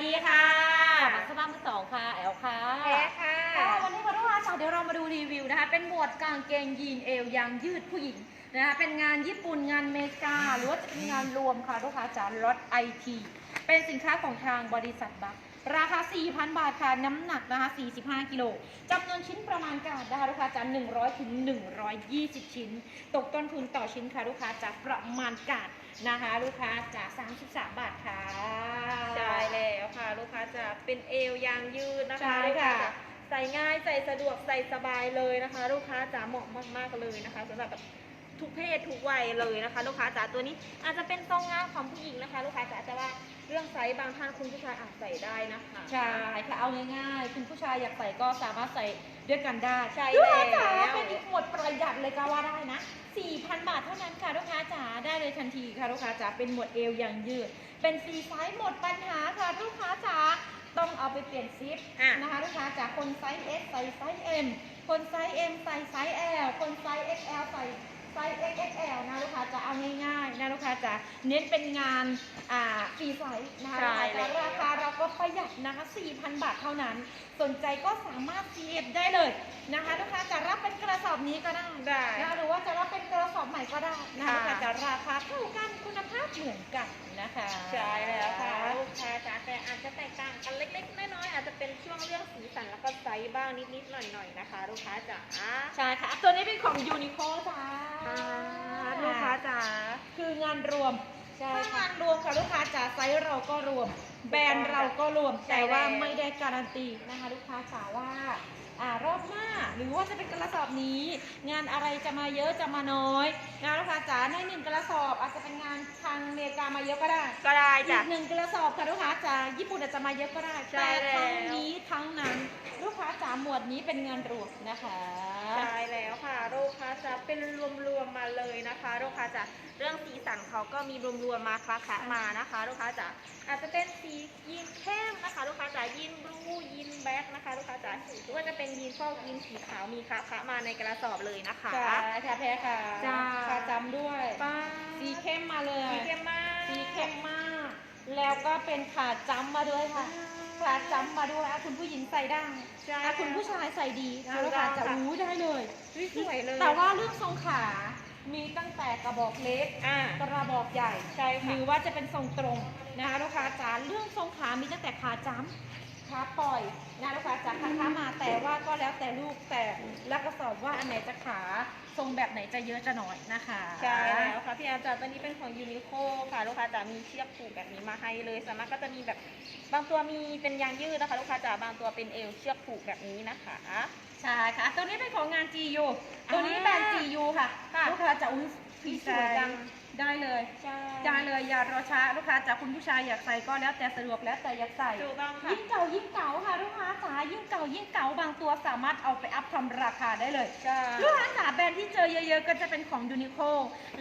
ดีค่ะบักสบ้ามือสองค่ะ แอลค่ะแพ้ค่ะ ค่ะวันนี้มาดูว่าเดี๋ยวเรามาดูรีวิวนะคะ เป็นหมวดกางเกงยีนเอวยางยืดผู้หญิงนะคะ เป็นงานญี่ปุ่นงานอเมริกาหรือว่าจะเป็นงานรวมค่ะลูกค้าจากรถไอทีเป็นสินค้าของทางบริษัทบัคราคา 4,000 บาทค่ะ น้ำหนักนะคะ 45 กิโลจำนวนชิ้นประมาณการนะคะลูกค้าจาก100 ถึง 120 ชิ้น ตกต้นทุนต่อชิ้นค่ะลูกค้าจากประมาณการ นะคะลูกค้าจาก33 บาทค่ะ ใช่แล้วค่ะ ลูกค้าจะเป็นเอวยางยืดนะคะใช่ลูกค้าค่ะจะใส่ง่ายใส่สะดวกใส่สบายเลยนะคะ ลูกค้าจะเหมาะมากๆเลยนะคะสำหรับแบบทุกเพศทุกวัยเลยนะคะ ลูกค้าจ๋าตัวนี้อาจจะเป็นทรงงานของผู้หญิงนะคะ ลูกค้าจ๋าแต่ว่า เรื่องไซส์บางท่านคุณผู้ชายอาจใส่ได้นะคะใช่ค่ะเอาง่ายๆคุณผู้ชายอยากใส่ก็สามารถใส่ด้วยกันได้ใช่ลูกค้าจ๋าแล้วเป็นอีกหมวดประหยัดเลยก็ว่าได้นะ4,000 บาทเท่านั้นค่ะลูกค้าจ๋าได้เลยทันทีค่ะลูกค้าจ๋าเป็นหมวดเอวอย่างยืด เป็นฟรีไซส์หมดปัญหาค่ะลูกค้าจ๋าต้องเอาไปเปลี่ยนซิปอะนะคะลูกค้าจ๋าคนไซส์ S ใส่ไซส์ M คนไซส์ M ใส่ไซส์ L คนไซส์ XL ใส่ ไซส์ XXL นะลูกค้าจ๋าเอาง่ายๆนะลูกค้าจ๋าเน้นเป็นงานอ่าฟรีไซส์นะคะใช่ลูกค้าจ๋าแล้วราคาเราก็ประหยัดนะคะ 4,000 บาทเท่านั้น สนใจก็สามารถ CF ได้เลยนะคะลูกค้าจะรับเป็นกระสอบนี้ก็ได้ได้นะหรือว่าจะ ใหม่ก็ได้นะคะค่ะลูกค้าจะราคาเท่ากันคุณภาพเหมือนกันนะคะใช่แล้วค่ะลูกค้าจ๋าแต่อาจจะแตกต่างกันเล็ก ๆ น้อยๆอาจจะเป็นช่วงเรื่องสีสันแล้วก็ไซส์บ้างนิดๆหน่อยๆนะคะ ลูกค้าจ๋าใช่ค่ะ ตัวนี้เป็นของยูนิโคจ้าลูกค้าจ๋าคืองานรวมใช่ถ้าค่ะงานรวมค่ะลูกค้าจ๋าไซส์เราก็รวม แบรนด์เราก็รวมใช่แต่ว่าแล้วไม่ได้การันตีนะคะลูกค้าจ๋าว่าอ่ารอบหน้าหรือว่าจะเป็นกระสอบนี้ งานอะไรจะมาเยอะจะมาน้อยนะลูกค้าจ๋าในหนึ่งกระสอบ อาจจะเป็นงานทางอเมริกามาเยอะก็ได้ก็ได้อีจ้ะ กหนึ่งกระสอบค่ะลูกค้าจ๋าญี่ปุ่นอาจจะมาเยอะก็ได้ใช่แต่ทั้งแล้วนี้ทั้งนั้นลูกค้าจ๋าหมวดนี้เป็นงานรวมนะคะ ใช่แล้วค่ะลูกค้าจะเป็นรวมๆมาเลยนะคะลูกค้าจะเรื่องสีสันเขาก็มีรวมๆมาคละคะมานะคะลูกค้าจะอาจจะเป็นสียีนเข้มนะคะลูกค้าจะยีนบลูยีนแบ็คนะคะลูกค้าจะหรือว่าจะเป็นยีนฟอกยีนสีขาวมีคละคะมาในกระสอบเลยนะคะใช่ค่ะแพ้ค่ะจ้าขาจำด้วย ป้าสีเข้มมาเลยสีเข้มมากสีเข้มมาก แล้วก็เป็นขาจำมาด้วยค่ะขาจำมาด้วยอะคุณผู้หญิงใส่ได้ใช่อะคุณผู้ชายใส่ดีนะถูลูกกต้ค้าองจะค่ะอู้ได้เลยสวยเลย แต่ว่าเรื่องทรงขา มีตั้งแต่กระบอกเล็กอ่ากระบอกใหญ่ใช่หค่ะรือว่าจะเป็นทรงตรงนะคะลูกค้าจ๋าเรื่องทรงขามีตั้งแต่ขาจ้ำขาปล่อยนะลูกค้า จ๋าขาขามาแต่ว่าก็แล้วแต่ลูกแต่แล้วก็สอบว่าอันไหนจะขาทรงแบบไหนจะเยอะจะน้อยนะคะใช่แล้วค่ะพี่อาจารย์ตัวนี้เป็นของยูนิโคค่ะลูกค้าจะมีเชือกผูกแบบนี้มาให้เลยสามารถก็จะมีแบบบางตัวมีเป็นยางยืดนะคะลูกค้าจ๋าบางตัวเป็นเอวเชือกผูกแบบนี้นะคะใช่ค่ะตัวนี้เป็นของงาน GU ตัวนี้แบรนด์ GU ค่ะค่ะลูกค้าจะอุ้ย สีสวยจังได้เลยใช่ได้เลยอย่ารอช้าลูกค้าจากคุณผู้ชายอยากใส่ก็แล้วแต่สะดวกแล้วแต่อยากใส่ถูกต้องค่ะยิ่งเก่ายิ่งเก่าค่ะลูกค้าจ๋ายิ่งเก่ายิ่งเก่าบางตัวสามารถเอาไปอัพทำราคาได้เลยใช่ลูกค้าจ๋าแบรนด์ที่เจอเยอะ ๆ ก็จะเป็นของยูนิโค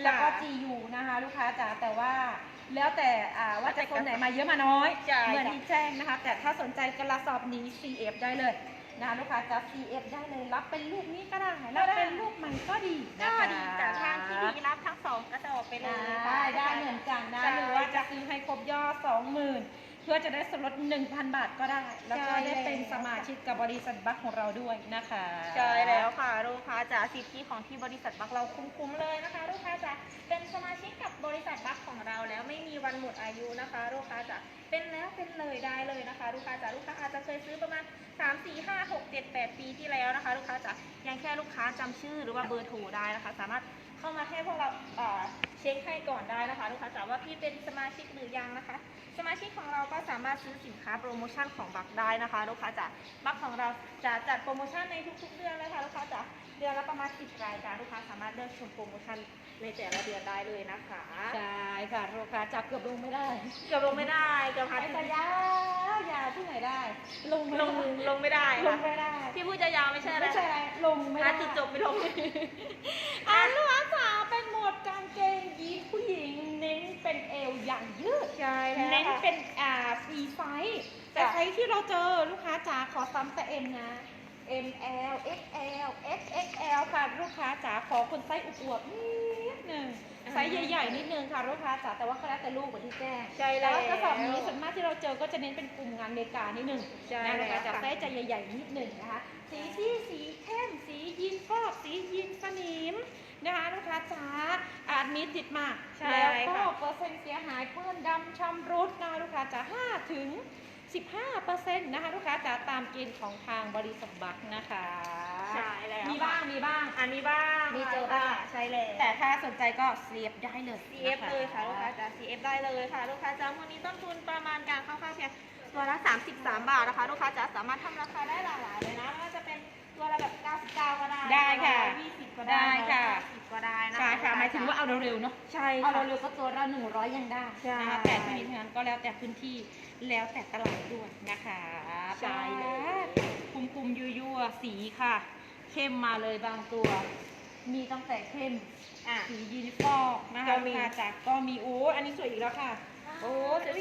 แล้วก็ค่ะ GU นะคะ ลูกค้าจ๋าแต่ว่าแล้วแต่อ่าว่าจะคนไหนมาเยอะมาน้อยใช่เหมือนค่ะที่แจ้งนะคะ แต่ถ้าสนใจกระสอบนี้ CF ได้เลยนะลูกค้าจ๋า CF ได้เลยรับเป็นลูกนี้ก็ได้รับเป็นลูกใหม่ก็ดีก็นะคะดีจา 20,000 เพื่อจะได้ส่วนลด1,000 บาทก็ได้ แล้วก็ได้เป็นสมาชิกกับบริษัทบัคของเราด้วยนะคะใช่แล้วค่ะลูกค้าจ๋าสิทธิของที่บริษัทบัคเราคุ้มๆเลยนะคะลูกค้าจ๋าเป็นสมาชิกกับบริษัทบัคของเราแล้วไม่มีวันหมดอายุนะคะลูกค้าจ๋าเป็นแล้วเป็นเลยได้เลยนะคะลูกค้าจ๋าลูกค้าอาจจะเคยซื้อประมาณ3 4 5 6 7 8 ปีที่แล้วนะคะ ลูกค้าจ๋ายังแค่ลูกค้าจำชื่อหรือว่าเบอร์โทรได้นะคะ สามารถ เข้ามาให้พวกเราเอ่อเช็คให้ก่อนได้นะคะลูกค้าจ๋าว่าพี่เป็นสมาชิกหรือยังนะคะ สมาชิกของเราก็สามารถซื้อสินค้าโปรโมชั่นของบัคได้นะคะลูกค้าจ๋าบัคของเราจะจัดโปรโมชั่นในทุกๆเดือนเลยค่ะลูกค้าจ๋าเดือนละประมาณ10รายการลูกค้าสามารถเลือกชมโปรโมชั่นในแต่ละเดือนได้เลยนะคะใช่ค่ะลูกค้าจับเกือบลงไม่ได้ เกือบลงไม่ได้เกือบหาไอ้ที่ตายาวยาวที่ไหนได้ ลงไม่ลได้งลงไม่ได้ลค่ะงไม่ได้ที่พูดจะยาวไม่ใช่อะไรไม่ใช่อะไรลงไม่หาได้จุดจบไม่ลงอ่าลูกค้าจ๋าเป็นหม วดกางเกงยีนผู้หญิงเน้นเป็นเอวอย่างยืด ใช่แล้วเน้นค่ะ เป็นอ่าฟรีไซส์แต่จ้ะไซส์ที่เราเจอลูกค้าจ๋าขอซ้ำแต่ M นะ M L X L X X L ค่ะลูกค้าจ๋าขอคนไซส์อวบๆนิดหนึ่ง ไซส์ใหญ่ๆนิดนึงค่ะลูกค้าจ๋าแต่ว่าเขาแล้วแต่ลูกกว่าที่แจ้งใช่แต่แล้วว่ากระสอบนี้ส่วนมากที่เราเจอก็จะเน้นเป็นกลุ่มงานอเมริกานิดนึงใช่นะแล้คะวจ๋าค่ะไซส์จะใหญ่ๆนิดนึงนะคะสีที่สีเข้มสียีนฟอกสียีนสนิมนะคะลูกค้าจ๋าอาจมีติดมากใช่แล้วก็ค่ะเปอร์เซ็นต์เสียหายเปื้อนดำชำรุดนะคะลูกค้าจ๋า5ถึง15%นะคะลูกค้าจ๋าตามเกณฑ์ของทางบริษัทบัคนะคะใช่แล้ว มีบ้างมีบ้าง อันนี้บ้างมีเจอบ้างใช่แล้วแต่ถ้าสนใจก็เสียบได้เลย CF เลยค่ะลูกค้าจ๋า CF ได้เลยค่ะลูกค้าจ๋าวันนี้ต้นทุนประมาณการคร่าวๆเพียงตัวละ 33 บาทนะคะ ลูกค้าจ๋าสามารถทำราคาได้หลากหลายเลยนะไม่ว่าจะเป็นตัวละแบบ99ก็ได้ได้ค่ะ20ก็ได้ได้ค่ะ150ก็ได้นะคะใช่ค่ะหมายถึงว่าเอาเร็วๆเนาะใช่เอาค่ะเร็วๆก็ตัวละหนึ่งร้อยยังได้ใช่นะคะแต่ที่นี้ทั้งนั้นก็แล้วแต่พื้นที่แล้วแต่ตลาดด้วยนะคะใช่เลยคุมคุมๆยั่วๆสีค่ะ เข้มมาเลยบางตัว มีตั้งแต่เข้มอะสียีนิฟอร์มนะคะก็มีลูกค้าจากก็มีโอ้อันนี้สวยอีกแล้วค่ะ โอ้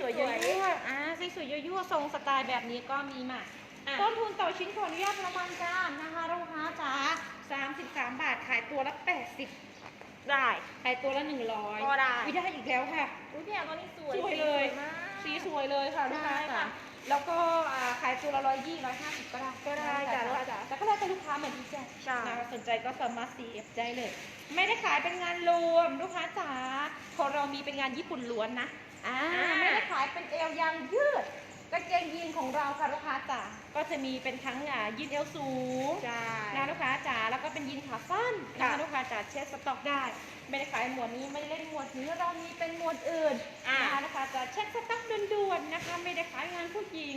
สวยๆยั่วๆอ่าสวยๆยั่วๆทรงสไตล์แบบนี้ก็มีมาอะ ต้นทุนต่อชิ้นขออนุญาตประมาณการนะคะลูกค้าจ๋า33 บาทขายตัวละ 80ได้ ขายตัวละ 100ก็ได้วิได้อีกแล้วค่ะ อุ้ยพี่แอนตัวนี้สวยสวยเลย มาก สีสวยเลยค่ะลูกค้าใช่จ๋าค่ะ แล้วก็อ่าขายตัวละร้อยยี่ร้อยห้าสิบก็ได้ก็ได้จ้ะลูกค้าจ๋าแต่ก็แล้วแต่ลูกค้าเหมือนที่แจ้งใช่นะคะสนใจก็สามารถ CF ได้เลย ไม่ได้ขายเป็นงานรวมลูกค้าจ๋าของเรามีเป็นงานญี่ปุ่นล้วนนะอ่าอ่าไม่ได้ขายเป็นเอวยางยืดกางเกงยีนของเราค่ะลูกค้าจ๋าก็จะมีเป็นทั้งอ่ายีนเอวสูง ใช่ นะลูกค้าจ๋าแล้วก็เป็นยีนขาสั้นนะคะค่ะลูกค้าจ๋าเช็คสต็อกได้ไม่ได้ขายหมวดนี้ไม่ได้เล่นหมวดนี้เรามีเป็นหมวดอื่นอ่านะคะลูกค้าจ๋าเช็คสต็อกด่วนๆนะคะ ไม่ได้ขายงานผู้หญิง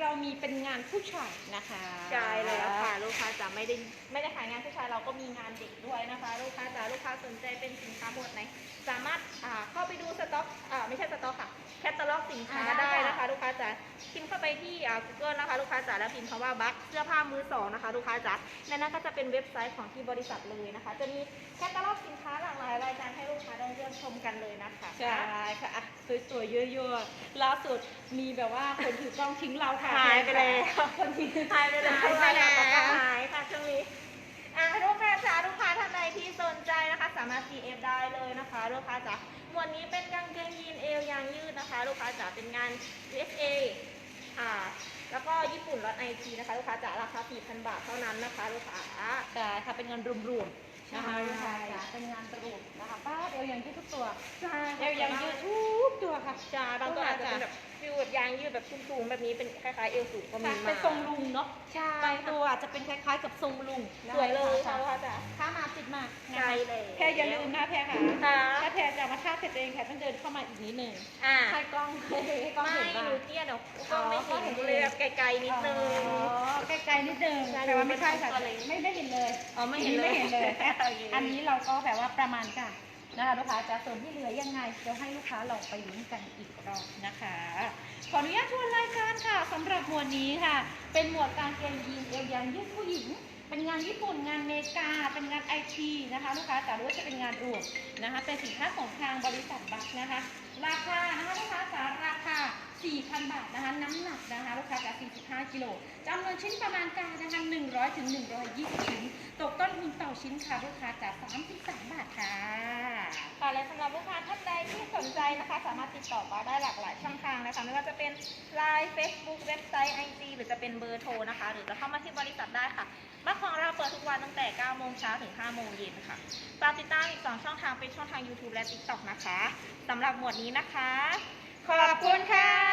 เรามีเป็นงานผู้ชายนะคะใช่แล้วค่ะลูกค้าจ๋าไม่ได้ไม่ได้ขายงานผู้ชายเราก็มีงานเด็กด้วยนะคะ ลูกค้าจ๋าลูกค้าสนใจเป็นสินค้าหมวดไหนสามารถอ่าเข้าไปดูสต็อกอ่าไม่ใช่สต็อกค่ะแคตตาล็อกสินค้าได้นะคะ ลูกค้าจ๋าพิมพ์เข้าไปที่อ่า Google นะคะ ลูกค้าจ๋าแล้วพิมพ์คำว่าบัคเสื้อผ้ามือสองนะคะ ลูกค้าจ๋าในนั้นก็จะเป็นเว็บไซต์ของที่บริษัทเลยนะคะ จะมีแคตตาล็อกสินค้าหลากหลายรายการให้ลูกค้าได้เลือกชมกันเลยนะคะใช่ค่ะอะสวยๆยั่วๆล่าสุดมีแบบว่าคนถือกล้องทิ้งเราค่ะหายไปแล้วคนทิ้งหายไปแล้วหายไปแล้วหายค่ะช่วงนี้อะลูกค้าจ๋าลูกค้าท่านใดที่สนใจนะคะ สามารถ CF ได้เลยนะคะลูกค้าจ๋าหมวดนี้เป็นกางเกงยีนเอวยางยืดนะคะ ลูกค้าจ๋าเป็นงาน USA อ่าแล้วก็ญี่ปุ่นรถไอทีนะคะ ลูกค้าจ๋าราคา 4,000 บาทเท่านั้นนะคะ ลูกค้าใช่ค่ะเป็นงานรวมๆ นะคะใช่ลูกค้าจ๋าเป็นงานรวมนะคะป้าเอวยังยืดทุกตัวใช่เอวยังยืดทุกตัวค่ะจ้าบางตัวอาจจะเป็นแบบฟิลแบบยางยืดแบบสูงๆแบบนี้เป็นคล้ายๆเอวสูงก็มีค่ะมาเป็นทรงลุงเนาะใช่บางตัวอาจจะเป็นคล้ายๆกับทรงลุงสวยเลยค่ะค่ะลูกค้าจ๋าถ้ามาติด อย่าลืมนะแพรค่ะค่ะถ้าแพรจะมาท่าเสร็จเองแพรต้องเดินเข้ามาอีกนิดหนึ่งอ่าให้กล้องให้กล้องไม่เห็นบ้างหนูเตี้ยเดี๋ยวกอ๋ล้อองไม่กล้องเห็เห็นนเลยแบบไกลๆนิดนึง อ๋อใกล้ๆนิดนึงใช่แต่ว่าไม่ใช่ค่ะตัวเล็กไม่ได้เห็นเลยอ๋อไม่เห็นเลยไม่เห็นเลยโอเค อันนี้เราก็แบบว่าประมาณกันนะคะลูกค้าจะส่วนที่เหลือยังไงเดี๋ยวให้ลูกค้าลองไปลุ้นกันอีกรอบนะคะ ขออนุญาตทวนรายการค่ะสำหรับหมวดนี้ค่ะ เป็นหมวดกางเกงยีนเอวยางยืดผู้หญิง เป็นงานญี่ปุ่นงานเมกา เป็นงานไอทีนะคะลูกค้าแต่รู้ว่าจะเป็นงานรวมนะคะเป็นสินค้าของทางบริษัทบัคนะคะ ราคานะคะลูกค้าจ๋าราคา 4,000 บาทนะคะ น้ำหนักนะคะลูกค้าจ๋า45 กิโลจำนวนชิ้นประมาณการนะคะ 100 ถึง 120 ชิ้น ตกต้นทุนต่อชิ้นค่ะลูกค้าจ๋า33 บาทค่ะค่ะและสำหรับลูกค้าท่านใดที่สนใจนะคะ สามารถติดต่อมาได้หลากหลายช่องทางนะคะไม่ว่าจะเป็น Line Facebook เว็บไซต์ IG หรือจะเป็นเบอร์โทรนะคะ หรือจะเข้ามาที่บริษัทได้ค่ะบ้านของเราเปิดทุกวันตั้งแต่ 9 โมงเช้าถึง 5 โมงเย็นค่ะฝากติดตามอีก 2 ช่องทางเป็นช่องทาง YouTube และ TikTok นะคะสำหรับหมวดนี้นะคะ ขอบคุณค่ะ